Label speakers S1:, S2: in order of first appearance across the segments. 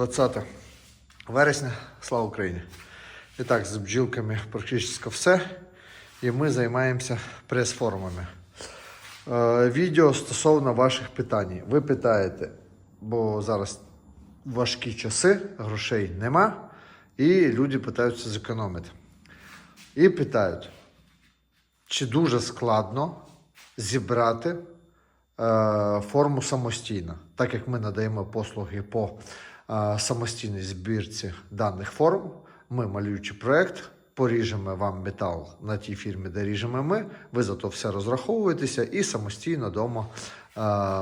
S1: Друзі, вітаю! 20 вересня. Слава Україні! І так, з бджілками практично все. І ми займаємося прес-формами. Е, відео стосовно ваших питань. Ви питаєте, бо зараз важкі часи, грошей нема, і люди питаються зекономити. І питають, чи дуже складно зібрати е, форму самостійно, так як ми надаємо послуги по самостійній збірці даних форм, ми малюючи проект, поріжемо вам метал на тій фірмі, де ріжемо ми, ви за то все розраховуєтеся і самостійно вдома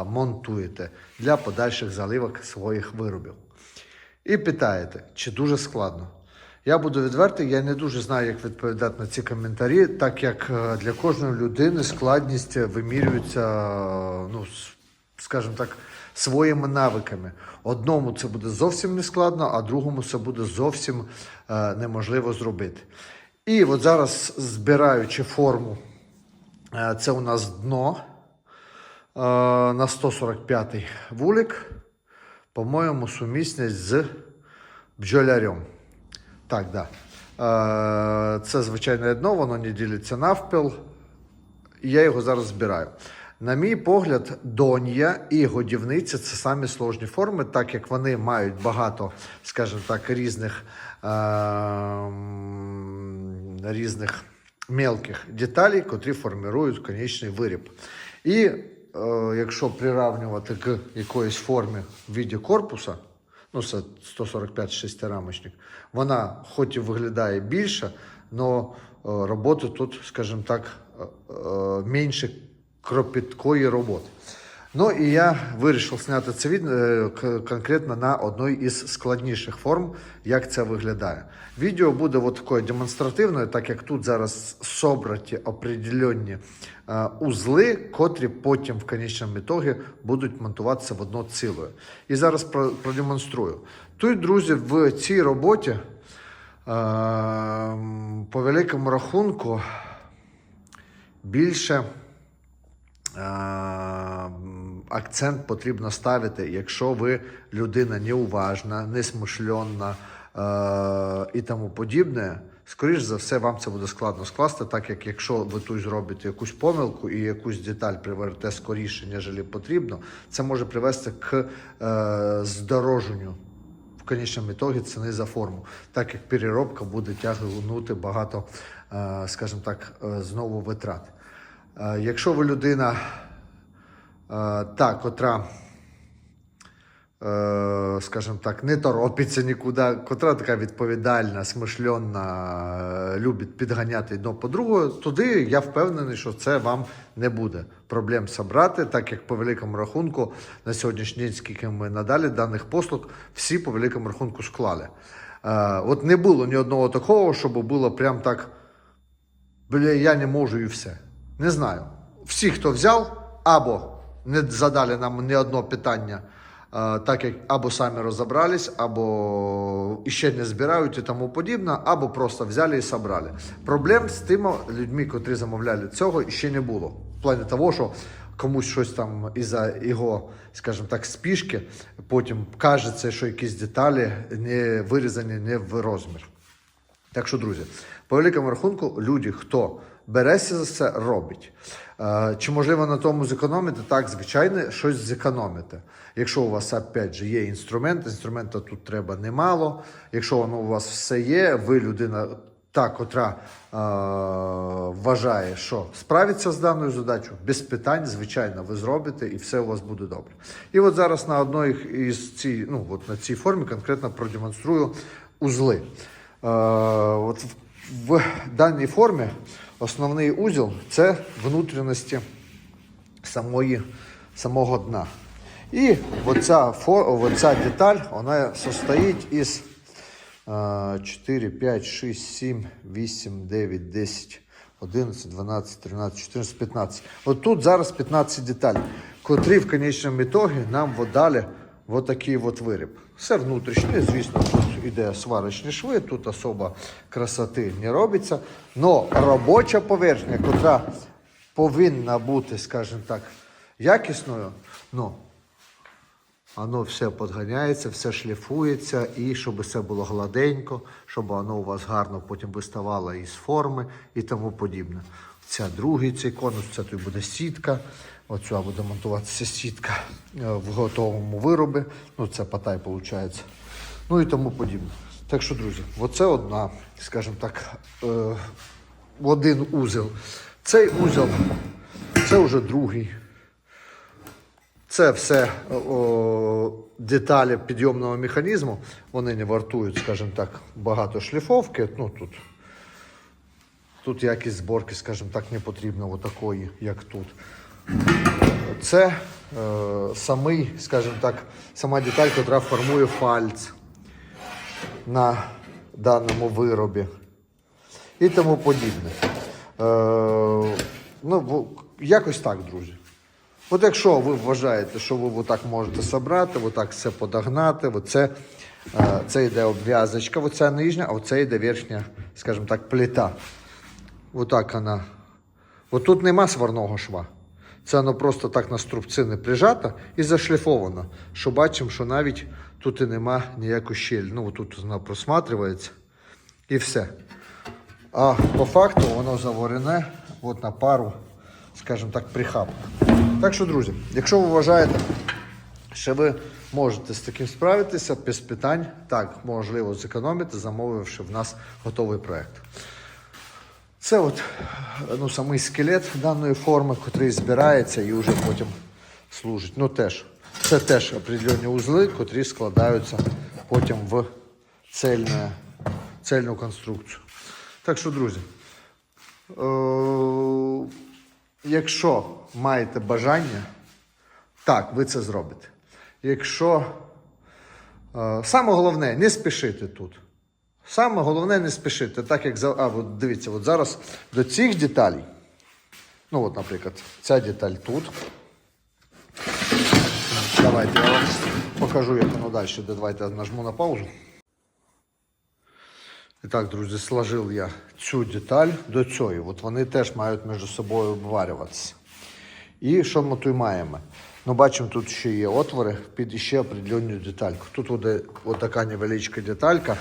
S1: монтуєте для подальших заливок своїх виробів. І питаєте, чи дуже складно. Я буду відвертий, я не дуже знаю, як відповідати на ці коментарі, так як е, для кожної людини складність вимірюється, ну, скажімо так, своїми навиками. Одному це буде зовсім не складно, а другому це буде зовсім е, неможливо зробити. І от зараз, збираючи форму, е, це у нас дно е, на 145-й вулик, по-моєму, сумісність з бджолярем. Так, да. Е, Це звичайне дно, воно не ділиться навпіл. І Я його зараз збираю. На мій погляд, донія і годівниця це самі сложні форми, так як вони мають багато, скажімо так, різних, е, різних мелких деталей, котрі формують конечний виріб. І е, якщо приравнювати к якоїсь формі в віді корпуса, ну це 145 шестирамочник, вона хоч і виглядає більше, але роботи тут, скажімо так, е, е, менше кропіткої роботи. Ну і я вирішив зняти це відео конкретно на одній із складніших форм, як це виглядає. Відео буде от такою демонстративною, так як тут зараз собраті определенні е, узли, котрі потім в конечному ітогі будуть монтуватися в одно ціле. І зараз продемонструю. Тут, друзі, в цій роботі е, по великому рахунку більше е, акцент потрібно ставити, якщо ви людина неуважна, несмишльонна е, і тому подібне. Скоріш за все, вам це буде складно скласти, так як якщо ви тут зробите якусь помилку і якусь деталь приверте скоріше, ніж потрібно, це може привести к е, здороженню в конечному ітогі ціни за форму, так як переробка буде тягнути багато, е, скажімо так, е, знову витрат. Якщо ви людина, та, котра, е, скажімо так, не торопиться нікуди, котра така відповідальна, смишльонна, е, любить підганяти одно по другому, туди я впевнений, що це вам не буде проблем собрати, так як по великому рахунку на сьогоднішній день, скільки ми надалі даних послуг, всі по великому рахунку склали. Е, От не було ні одного такого, щоб було прям так. Бля, я не можу і все. Не знаю. Всі, хто взяв, або не задали нам ні одно питання, е, так як або самі розібрались, або іще не збирають і тому подібне, або просто взяли і собрали. Проблем з тими людьми, котрі замовляли цього, ще не було. В плані того, що комусь щось там із-за його, скажімо так, спішки, потім кажеться, що якісь деталі не вирізані не в розмір. Так що, друзі, по великому рахунку, люди, хто береться за це, робить. Е, Чи можливо на тому зекономити? Так, звичайно, щось зекономити. Якщо у вас опять же є інструмент, інструмента тут треба немало. Якщо воно у вас все є, ви людина та, котра е, вважає, що справиться з даною задачею, без питань, звичайно, ви зробите і все у вас буде добре. І от зараз на одній із ці, ну, от на цій формі конкретно продемонструю узли. Е, от в, в даній формі основний узіл це внутрішності самої, самого дна. І оця, оця деталь вона состоїть із е, 4, 5, 6, 7, 8, 9, 10, 11, 12, 13, 14, 15. От тут зараз 15 деталей, котрі в конечному ітогі нам дали вот такий от виріб. Все внутрішнє, звісно, іде сварочні шви, тут особо красоти не робиться. Но робоча поверхня, котра повинна бути, скажімо так, якісною, ну, Воно все подганяється, все шліфується, і щоб все було гладенько, щоб воно у вас гарно потім виставало із форми і тому подібне. Це другий цей конус, це тут буде сітка. Оцю буде монтуватися сітка е, в готовому виробі. Ну, це патай, виходить. Ну і тому подібне. Так що, друзі, оце одна, скажімо так, е, один узел. Цей узел, це вже другий. Це все о, деталі підйомного механізму. Вони не вартують, скажімо так, багато шліфовки. Ну, тут, тут якість зборки, скажімо так, не потрібно отакої, як тут. Це е, самий, скажімо так, сама деталь, яка формує фальц на даному виробі і тому подібне. Е, ну, якось так, друзі. От якщо ви вважаєте, що ви отак можете собрати, отак все подогнати, оце, е, це йде обв'язочка, оця нижня, а оце йде верхня, скажімо так, плита. Отак вона. От тут нема сварного шва. Це воно просто так на струбцини прижато і зашліфовано. Що бачимо, що навіть тут і нема ніякої щелі. Ну, тут вона просматривається і все. А по факту воно заварене от на пару, скажімо так, прихап. Так що, друзі, якщо ви вважаєте, що ви можете з таким справитися, без питань, так, можливо, зекономити, замовивши в нас готовий проект. Це от ну, самий скелет даної форми, який збирається і вже потім служить. Ну теж, це теж определенні узли, котрі складаються потім в цельне, цельну конструкцію. Так що, друзі, е- якщо маєте бажання, так, ви це зробите. Якщо е- саме головне, не спішити тут. Саме головне не спішити, так як. А, от дивіться, от зараз до цих деталей. Ну, от, наприклад, ця деталь тут. Давайте я вам покажу, як воно далі. Давайте нажму на паузу. І так, друзі, сложив я цю деталь до цієї. От вони теж мають між собою обварюватися. І що ми тут маємо? Ну, бачимо, тут ще є отвори під ще определенну детальку. Тут буде отака невеличка деталька.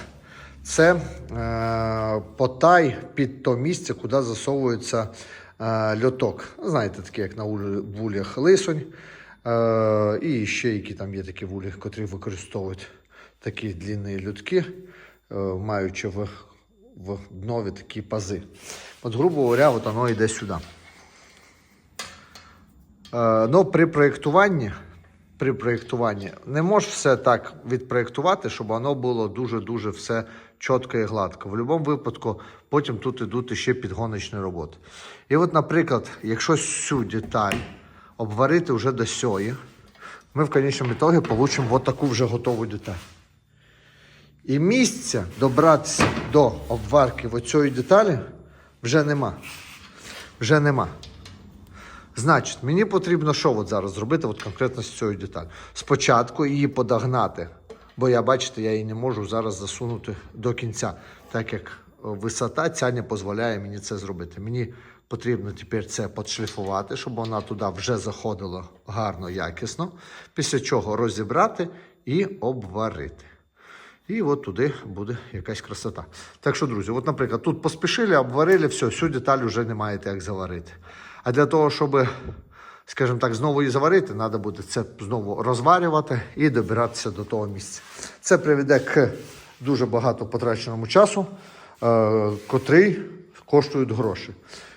S1: Це е, потай під то місце, куди засовується е, льоток. Знаєте, таке, як на вулях лисонь. Е, і ще які там є такі вулі, котрі використовують такі длінні льотки, маючи в, в днові такі пази. От, грубо говоря, от воно йде сюди. Ну, при проєктуванні, при проєктуванні не можеш все так відпроєктувати, щоб воно було дуже-дуже все чітко і гладко. В будь-якому випадку потім тут ідуть ще підгоночні роботи. І от, наприклад, якщо цю деталь обварити вже до сьої, ми в конечному ітогі отримаємо от таку вже готову деталь. І місця добратися до обварки цієї деталі вже нема. Вже нема. Значить, мені потрібно що от зараз зробити от конкретно з цією деталью. Спочатку її подогнати, бо я, бачите, я її не можу зараз засунути до кінця, так як е, висота ця не дозволяє мені це зробити. Мені потрібно тепер це подшліфувати, щоб вона туди вже заходила гарно, якісно, після чого розібрати і обварити. І от туди буде якась красота. Так що, друзі, от, наприклад, тут поспішили, обварили, все, всю деталь вже не маєте як заварити. А для того, щоб, скажімо так, знову її заварити, треба буде це знову розварювати і добиратися до того місця. Це приведе к дуже багато потраченому часу, е, котрий коштують гроші.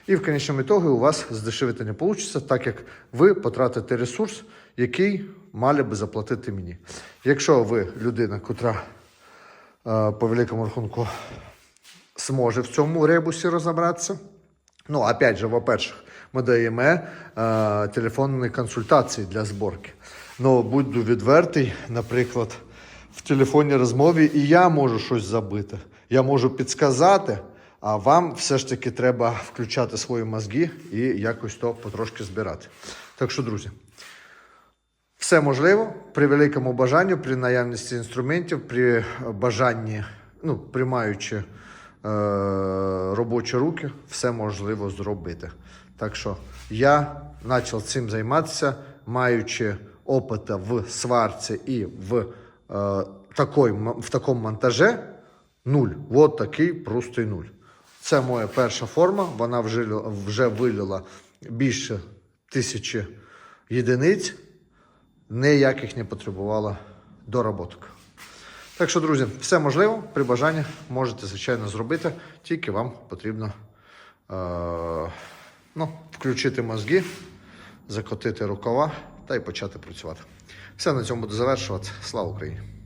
S1: І в конечному ітогі у вас здешевити не вийде, так як ви потратите ресурс, який мали би заплатити мені. Якщо ви людина, котра е, по великому рахунку зможе в цьому ребусі розібратися. Ну, опять же, во-перше, ми даємо е, телефонні консультації для зборки. Ну, буду відвертий, наприклад, в телефонній розмові і я можу щось забити. Я можу підсказати, а вам все ж таки треба включати свої мозги і якось то потрошки збирати. Так що, друзі, все можливо при великому бажанню, при наявності інструментів, при бажанні, ну, приймаючи робочі руки, все можливо зробити. Так що я почав цим займатися, маючи опита в сварці і в, е, такой, в такому монтаже нуль. От такий простий нуль. Це моя перша форма. Вона вже, вже вилила більше тисячі єдиниць. Ніяких не потребувала доработок. Так що, друзі, все можливо, при бажанні можете, звичайно, зробити, тільки вам потрібно е- ну, включити мозги, закотити рукава та й почати працювати. Все на цьому буду завершувати. Слава Україні!